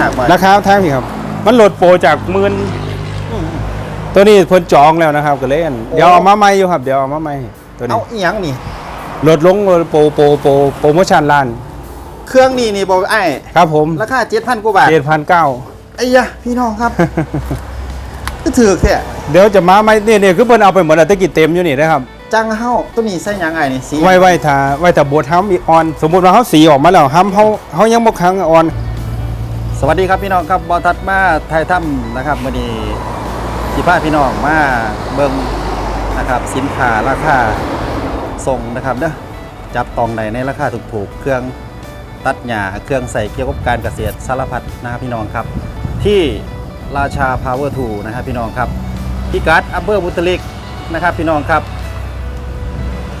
หากไว้ราคาแท้พี่ครับ มันโหลดโปรจากหมื่นตัวนี้เพิ่นจองแล้วนะครับก็เลยอันเดี๋ยวเอามาใหม่อยู่ครับ เดี๋ยวเอามาใหม่ตัวนี้เอาอีหยังนี่โหลดลงโหลดโปรโปรโปรโปรโมชั่นล้าน เครื่องนี่นี่บอกไอ้ครับผมราคา7,000กว่าบาทเจ็ดพันเก้าไอ้ยะพี่น้องครับก็ถือแค่เดี๋ยวจะมาใหม่เนี่ยเนี่ยคือเพิ่นเอาไปหมดแล้วแตะกี้เต็มอยู่นี่นะครับจังเฮาตัวนี้ใส่หยังไงนี่สีไว้ไว้ถ้าไว้ถ้าบดห้ำอีกออน สมมุติว่าเฮาสีออกมาแล้วห้ำเฮาเฮายังบ่ค้างออน สวัสดีครับพี่น้องครับบอทัดมาไทยถ้ำนะครับวันนี้สิพาพี่น้องมาเบิ่งนะครับสินค้าราคาส่งนะครับเด้อจับตองไหนในราคาถูกๆ เครื่องตัดหญ้าเครื่องใส่เกี่ยวกับการเกษตรสารพัดนะครับพี่น้องครับ ที่ราชาพาวเวอร์ทูนะครับพี่น้องครับพิกัดอัมเบอร์บุตริกนะครับพี่น้องครับ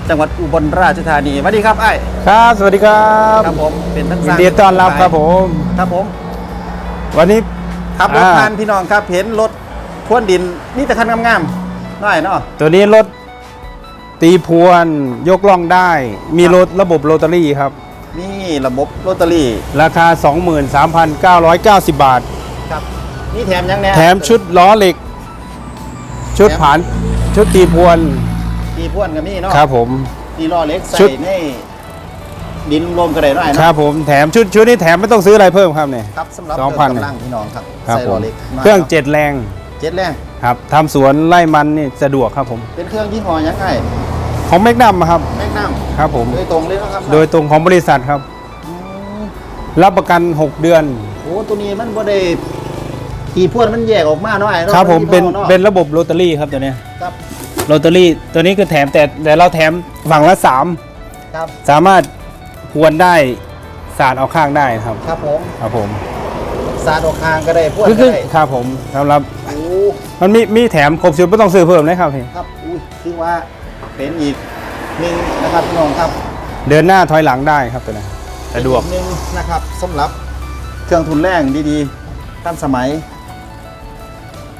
จังหวัดอุบลราชธานีสวัสดีครับไอ้ครับ สวัสดีครับ ครับผมเป็นทั้งยินดีต้อนรับครับผม ครับผม วันนี้ขับรถอ่า ผ่านพี่น้องครับเห็นรถพ่วนดินนี่แต่คันงามๆน้อยเนาะ ตัวนี้รถตีพวนยกล่องได้ มีรถระบบโรตารี่ครับ นี่ระบบโรตารี่ราคา 23,990 บาท ครับนี่แถมยังแน่แถมชุดล้อเหล็ก ชุดแถมผานชุดตีพวนมีพ่วนกับมีเนาะครับผมนี่ล้อเล็กใส่ชุด ใน ดินรวมกันได้น้อยครัเนาะบผมแถมชุดชุดนี้แถมไม่ต้องซื้ออะไรเพิ่มครับเนี่ยครับสำหรับสองเติพันมกำลังพี่น้องครับครับใส่ผล้อมเล็กน้ยเครื่องเจ็ดแรงเจ็ดแรงครับทำสวนไล่มันนี่สะดวกครับผมเป็นเครื่องยี่ห้อยังไงของแมกนัมครับแมกนัมครับผม โดยตรงเลยเนาะครับโดยตรงของบริษัทครับ อืมรับประกัน 6 เดือน โอ้ตัวนี้มันบ่ได้ทีพ่วนมันแยกออกมาเนาะไอ้เนาะครับผมเป็นยี่ห้ออะเป็นระบบโรตารี่ครับตัวเนี้ยครับโรตารี่ตัวนี้คือแถมแต่แต่เราแถมฝั่งละครับ3สามารถ พวนได้สาดเอาข้างได้ครับ ครับผมครับผมสาดออกคางก็ได้พ่วนคือก็คือได้ครับผมสำหรับโอ้มันมีมีแถมครบชุดไม่ต้องซื้อเพิ่มนะครับพี่ครับอุ้ยคือว่าเป็นอีกหนึ่งนะครับพี่น้องครับเดินหน้าถอยหลังได้ครับตัวนี้สะดวกเป็นอีหนึ่งนะครับสำหรับเครื่องทุนแรงดีๆทันสมัย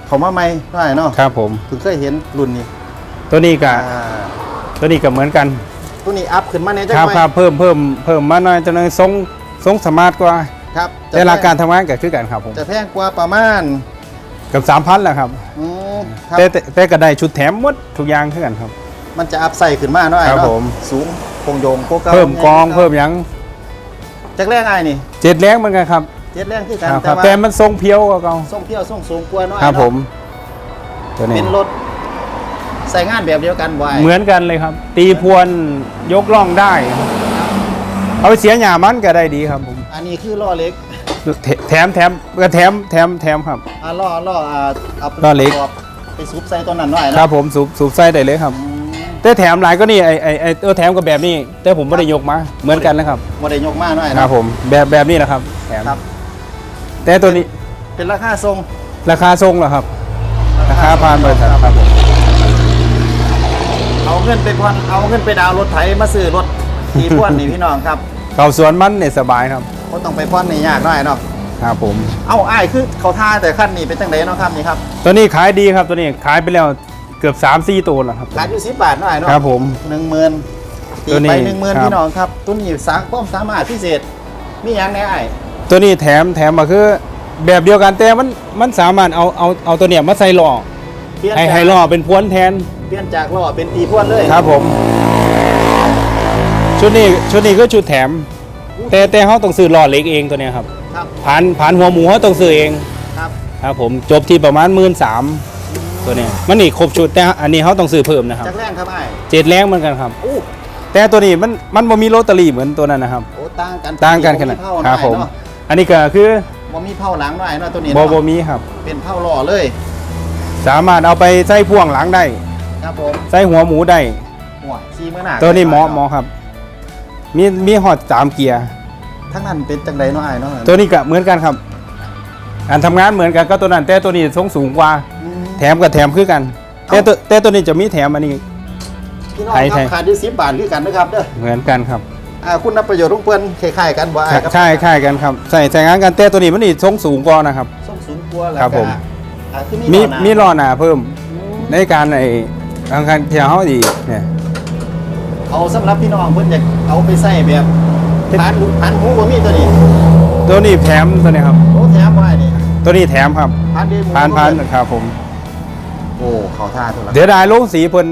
เขามาใหม่เท่าไหร่เนาะครับผมเพิ่งเคยเห็นรุ่นนี้ตัวนี้กับอ่าตัวนี้ก็เหมือนกัน ตัวนี้อัพขึ้นมาในจัครับไหมครับเพิ่มเพิ่มเพิ่มมาหน่อยจนทรงทรงสมาร์ทกว่าครับแต่หลักการทำงานก็คือกันครับผมจะแพงกว่าประมาณเกับสามพันแหละครับอืมครับแต่แต่แต่ก็ได้ชุดแถมหมดทุกอย่างคือกันครับ มันจะอัพใส่ขึ้นมาหน่อยครับเนาะผมสูงโคงโยงโคกาเพิ่มกองเพิ่มหยังจากแรกไอ้นี่เจ็ดแรงเหมือนกันครับเจ็ดแรงคือกันครับแต่ว่าแต่มันทรงเพียวกว่าเก่าส่งเที่ยวส่งสูงกว่าหน้อยครับเนาะผมตัวนี้เป็นรถ ใส่งานแบบเดียวกันบ่อยเหมือนกันเลยครับ ตีพวนยกล่องได้เอาไปเสียหยามันก็ได้ดีครับผมอันนี้คือล้อเล็กแถแถมแถมก็แถมแถมแถมครับอ่าล้อล้ออ่าเอาไปล้อเล็กประบไปซุปใส่ตัวนั้นหน่อยครัเนาะบผมสูบสูบไส้ได้เลยครับอืมแต่แถมหลายก็นี่ไอไอไอเออแถมกับแบบนี้ แต่ผมไม่ได้ยกมาเหมือนกันนะครับบ่ได้ยกมาหน่อยคเนาะรับผมแบบแบบนี้แหละครับแถมครับ แต่ตัวนี้เป็นราคาทรง ราคาทรงเหรอครับ ราคาผ่านบริษัทครับผม เอาเงินไปผ่อนเอาเงินไปดาวน์รถไถมาซื้อรถทีพ่วนนี่พี่น้องครับเขาสวนมันเนี่ยสบายครับก็ต้องไปผ่อนนี่ยากหน่อยเนาะครับผม เอาอ้ายคือเขาท่าแต่ขั้นนี้เป็นจังไดเนาะครับนี่ครับตัวนี้ขายดีครับตัวนี้ขายไปแล้วเกือบ3 4ตัวแล้วครับขายอยู่10บาทหน่อยเนาะครับผมหนึ่งหมื่นตีตัวนี้ไปหนึ่งหมื่นครับพี่น้องครับตัวนี้สร้างป้อมสามารถพิเศษมีหยังแน่ไอ้ายตัวนี้แถมแถมมาคือ แบบเดียวกันแต่มันมันสามารถเอาเอาเอาตัวเนี้ยมาใส่ล้อเปลี่ยนให้จากให้ล้อเป็นพวนแทน เปลี่ยนจากล้อเป็นตีพ่วนเลยครับผม ชุดนี้ชุดนี้ก็ชุดแถม แต่แต่เขาต้องซื้อล้อเหล็กเองตัวเนี้ยครับ ครับผ่านผ่านหัวหมูเขาต้องซื้อเองครับครับผมจบที่ประมาณหมื่นสามตัวเนี้ยมันนี่ครบชุดแต่อันนี้เขาต้องซื้อเพิ่มนะครับจากแรกครับไอ้ายเจ็ดแรงเหมือนกันครับ อู้แต่ตัวนี้มันมันบ่มีโรตารี่เหมือนตัวนั้นนะครับ โอ้ต่างกันต่างกันขนาดเผาหคน่รัอบยผมเนาะอันนี้ก็คือบ่มีเผาหลังหน่อยเนาะตัวนี้บ่เนาะบ่มีครับ เป็นเผาล้อเลย สามารถเอาไปใส่พ่วงหลังได้ ครับผมใส่หัวหมูได้หัวขี่มือหน้าตัวนี้เหมาะเหมาะครับ มีมีฮอตสามเกียร์ทั้งนั้นเป็นจังไดเนาะไอ้ายเนาะตัวนี้ก็เหมือนกันครับ อันทำงานเหมือนกันก็ตัวนั้นแต่ตัวนี้ทรงสูงกว่าอืมแถมกับแถมคือกัน แต่ตัวแต่ตัวนี้จะมีแถมอันนี้พี่น้องไทยคไทรับยขาดอยู่10บาทคือกันนะครับเด้อเหมือนกันครับอ่าคุณนับประโยชน์ของเพิ่นคล้ายๆกันบ่ไอ้ายครับใช่ใช่กันครับใส่ใส่งานกันแต่ตัวนี้มันนี่ทรงสูงกว่านะครับส้มสูงกว่าแล้วครับก็ผมอ่าคือมีหน้ามีล้อหน้าเพิ่มอืมในการไอ้ ทางการเที่ยวเขาดีเนี่ยเอาสำหรับพี่น้องเพิ่นอยากเอาไปใส่แบบผ่านหูผ่านหูบ่มีตัวนี้ตัวนี้แถมตัวนี้ครับ โอ้แถมตัวนี้แถมครับพันเดหมูพันพันเลยครับผม โอ้เขาท่าทุกละเดี๋ยวได้ลงสีเพิ่น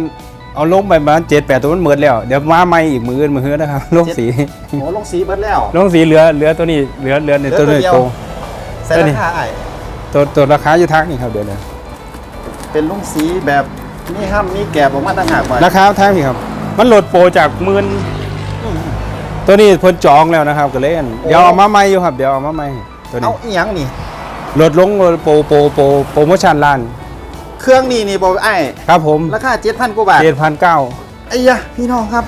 เอาลงไปประมาณเจ็ดแปดตัวมันเหมือนแล้ว เดี๋ยวมาใหม่อีกมืออื่นมือเฮือนะครับลงสีโอ้ลงสีเบิดแล้วลงสีเหลือเหลือตัวนี้เหลือเหลือในตัวนี้เหลือตัวเดียวตัวใส่ตัวนี้ราคาไอ้ตัวตัวราคาอยู่ทักนี่ครับเดี๋ยวนี้เป็นลุงสีแบบ มีห้ามมีแกบออกมาต่างหากไปราคาทักนี่ครับ มันลดโปรจากหมื่นตัวนี้เพิ่นจองแล้วนะครับก็เลยอันเดี๋ยวเอามาใหม่อยู่ครับ เดี๋ยวเอามาใหม่ตัวเอานี้อีหยังนี่ลดลงโปรโปรโปรโปรโมชั่นล้าน เครื่องนี่นี่บอกไอ้ครับผมราคาเจ็ดพันกว่าบาทเจ็ดพันเก้าไอ้ยะพี่น้องครับ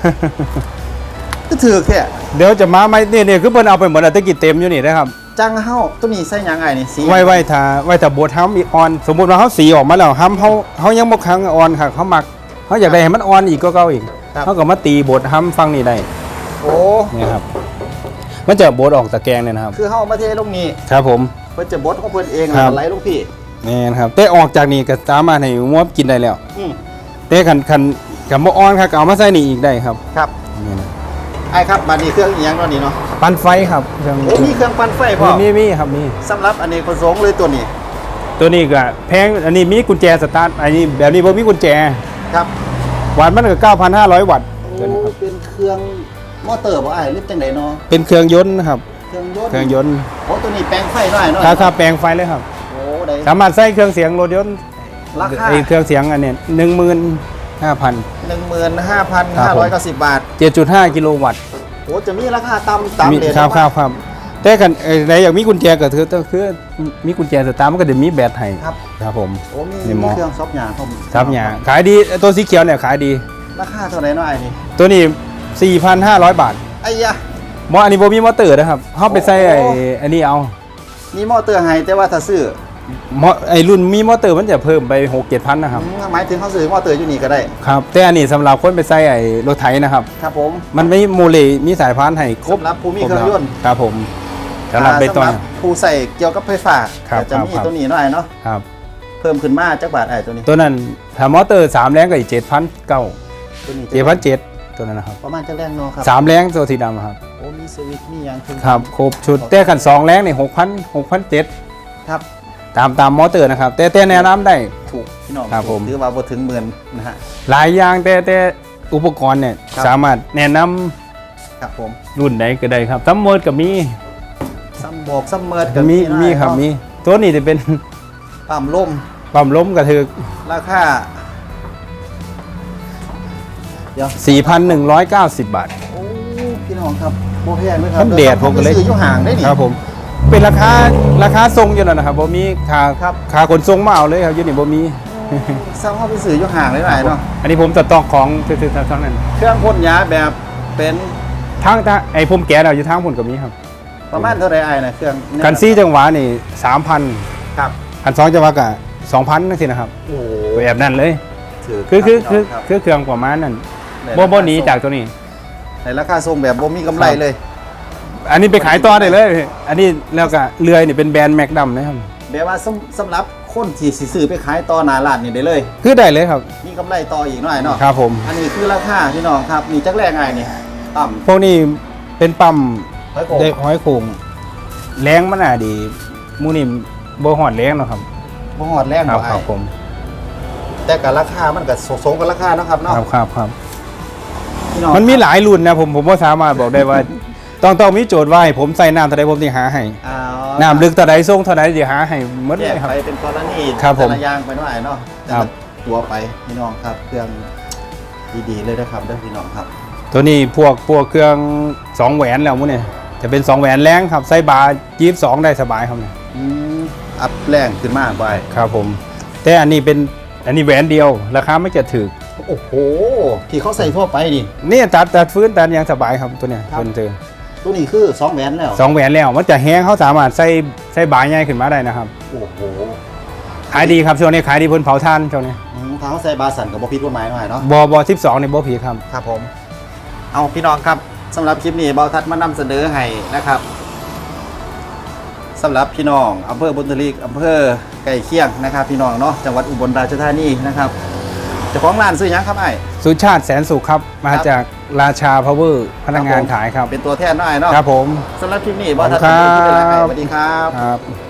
ก็ถือแค่เดี๋ยวจะมาใหม่นี่นี่คือเพิ่นเอาไปหมดแล้วแตะกี้เต็มอยู่นี่นะครับ จังเฮาตัวนี้ใส่หยังไงนี่สีไว้ไว้ถ้าไว้ถ้าบดห้ำอีกออน สมมุติว่าเฮาสีออกมาแล้วห้ำเฮาเฮายังบ่ครั้งออนค่ะเขามักเฮาอยากได้ให้มันออนอีกก็เก่าอีกครับเฮาก็มาตีบดห้ำฟังนี่ได้โอ้นี่ครับมันจะบดออกตะแกรงเนี่ยนะครับ คือเฮาเอามาเทลงนี่ครับผมเพิ่นจะบดของเพิ่นเองครับไหลลงพี่นี่นะครับแต่ออกจากนี่ก็สามารถให้งวบกินได้แล้วอืมแต่คันคันกับบ่ออนค่ะก็เอามาใส่นี่อีกได้ครับครับนี่นะ ไอ้ครับบัดนี้เครื่องอีหยังเนาะนี่เนาะปั่นไฟครับเครื่องโอ้มีเครื่องปั่นไฟพร้อมมีมีครับมี สำหรับอันนี้ประสงค์เลยตัวนี้ตัวนี้ก็แพงอันนี้มีกุญแจสตาร์ทอันนี้แบบนี้บ่มีกุญแจครับวัตต์มันก็9,500 วัตต์โอ้ตัวนี้ครับเป็นเครื่องมอเตอร์บ่ไอ้หรือจังไดเนาะเป็นเครื่องยนต์นะครับเครื่องยนต์เครื่องยนต์โอ้ตัวนี้แปลงไฟหน่อยเนาะถ้าถ้าแปลงไฟเลยครับ โอ้ได้สามารถใส่เครื่องเสียงรถยนต์ราคาไอเครื่องเสียงอันเนี้ยหนึ่งหมื่น ห้าพัน15,590 บาทเจ็ดจุดห้ากิโลวัตต์โอ้จะมีราคาต่ำต่ำมีเลยครับครับครับแต่กันไอ้ไหนอยากมีกุญแจก็คือต้องคือมีกุญแจสตาร์ทมันก็จะมีแบตให้ครับครับผมโอ้มีนี่หมมีอเครื่องซอฟต์ยาผมครับเนี่ยขายดีตัวสีเขียวเนี่ยขายดีราคาเท่าไหร่เนาะไอ้นี่ตัวนี้ 4,500 บาทไอ้ยะมออันนี้โบมีมอเตอร์นะครับเขาไปใส่ไอ้โอ้อันนี้เอา มีมอเตอร์ให้แต่ว่าถ้าซื้อ มอไอ้รุ่นมีมอเตอร์มันจะเพิ่มไป6 7พันนะครับอืมหมายถึงเขาซื้อมอเตอร์อยู่นี่ก็ได้ ครับ แต่อันนี้สำหรับคนไปใส่ไอ้รถไถนะครับ ครับผม มันไม่โมเลมีสายพานให้ครบสำหรับผู้มีเครื่องยนต์ ครับผมสำหรับไปตอนสำหรับผู้ใส่เกี่ยวกับไฟฟ้าครับก็จะมีครับตัวนี้หน่อยเนาะครับ เพิ่มขึ้นมาจักบาทไอ้ตัวนี้ ตัวนั้นถ้ามอเตอร์สามแรงก็อีกเจ็ดพันเก้าตัวนี้เจ็ดพันเจ็ดตัวนั้นนะครับ ประมาณจักแรงเนาะครับสามแรงตัวสีดำครับ โอ้มีสวิตช์มีหยังถึงครับครบชุดแต่ขันสองแรงนี่หกพันหกพันเจ็ดครับ ตามตามมอเตอร์นะครับ แต่แต่แนะนำได้ ถูกพี่น้องครับผม ถือว่าบ่ถึงหมื่นนะฮะหลายอย่างแต่แต่อุปกรณ์เนี่ยครับสามารถแนะนำครับผมรุ่นใดก็ได้ครับซัมเมอร์กับมีซัมโบกซัมเมิร์ดมีหน่อยมีครับเนาะมีตัวนี้จะเป็นปั๊มลมปั๊มล้มกระถือราคาเดี๋ยว4,190 บาทโอ้พี่น้องครับโบแพงเลยครัมันแดดผมก็เลยซื้ออยู่ห่างได้นี่ครับผม เป็นราคาราคาทรงอยู่แล้วนะครับบ่มีค่าครับค่าขนส่งมาเอาเลยครับอยู่นี่บ่มีซ้ำเข้าไปซื้ออยู่ห่างได้หน่อยเนาะอันนี้ผมจะตอกของซื้อๆทั้งนั้น เครื่องพ่นยาแบบเป็นทางทางไอ้ผมแกะเราอยู่ทางพุ่นก็มีครับ ประมาณเท่าไหรไอ้นะเครื่องเยคันซี่จังหวะนี่3,000ครับคันสองจังหวะก็2,000นั่นสินะครับโอ้แบบนั้นเลยถือคือคือรับคือพี่น้งรับคือเครื่องประมาณนั้นในบ่ราบ่คาหนีจากตัวนี้ในราคาส่งแบบบ่มีกำไรเลย อันนี้ไปขายต่อได้เลยอันนี้แล้วก็เรือยนี่เป็นแบรนด์แม็กดัมนะครับแบบว่าสำสำหรับคนที่สิซื้อไปขายต่อหนาร้านนี่ได้เลย คือได้เลยครับ มีกำไรต่ออีกหน่อยเนาะครับผม อันนี้คือราคาพี่น้องครับนี่จักแรกไงนี่ต่ำพวกนี้เป็นปั๊มเฮ้ยโกงเด็กห้อยโขงแรงมันน่ะดีหมูนี่บ่หอดแรงเนาะครับบ่ฮอดแรงครับบ่ไอ้ครับผมแต่กับราคามันก็สงกับราคาเนาะครับเนาะครับครับครับพี่น้องมันมีหลายรุ่นนะผมผมบ่สามารถบอกได้ว่า ต้องต้องมีโจทย์ว่าให้ผมใส่น้ำเท่าใดผมสิหาให้อ่าน้ำลึกเท่าใดส่งเท่าใดสิหาให้หมดแยเลกยครับ ไปเป็นกรณีครับผมแต่ละอย่างไปหน่อยเนาะแต่ครัละบตัวไปพี่น้องครับเครื่องดีๆเลยนะครับเด้อพี่น้องครับตัวนี้พวกพวกเครื่องสองแหวนแล้วหมูนี่จะเป็นสองแหวนแรงครับใส่บาร์22ได้สบายครับเนี่ยอืมอัพแรงขึ้นมากไปครับผม แต่อันนี้เป็นอันนี้แหวนเดียวราคาไม่จะถือโอ้โหที่เขาใส่ทั่วไปดิ นี่ตัดตัดฟื้นตัดยังสบายครับตัวเนี้ยครับตัวเจอ ตัวนี้คือสองแหวนแล้วสองแหวนแล้วมันจะแห้งเขาสามารถใส่ใส่บายง่ายขึ้นมาได้นะครับโอ้โหขายดีครับช่วงนี้ขายดีเพิ่นเผาท่านช่วงนี้อืมถ้าเขาใส่บาสันกับบอพิษกฎหมายหน่อยเนาะบอบอสิบสองในบอผีครับ ครับผม เอาพี่น้องครับสำหรับคลิปนี้เบาทัดมานำเสนอให้นะครับสำหรับพี่น้องอำเภอบุญทลีกอำเภอไก่เคียงนะครับ พี่น้องเนาะจังหวัดอุบลราชธานีนะครับเจ้าของร้านซื้อหยังครับไอ้สุชาติแสนสุขครับ มาครับจาก ราชาพาวเวอร์พนักงานครับผมขายครับ เป็นตัวแทนหน่อยเนาะครับผมสำหรับคลิปนี้เบาทัดขอบคุณขอบคุณหลายๆครับสวัสดีครับครับ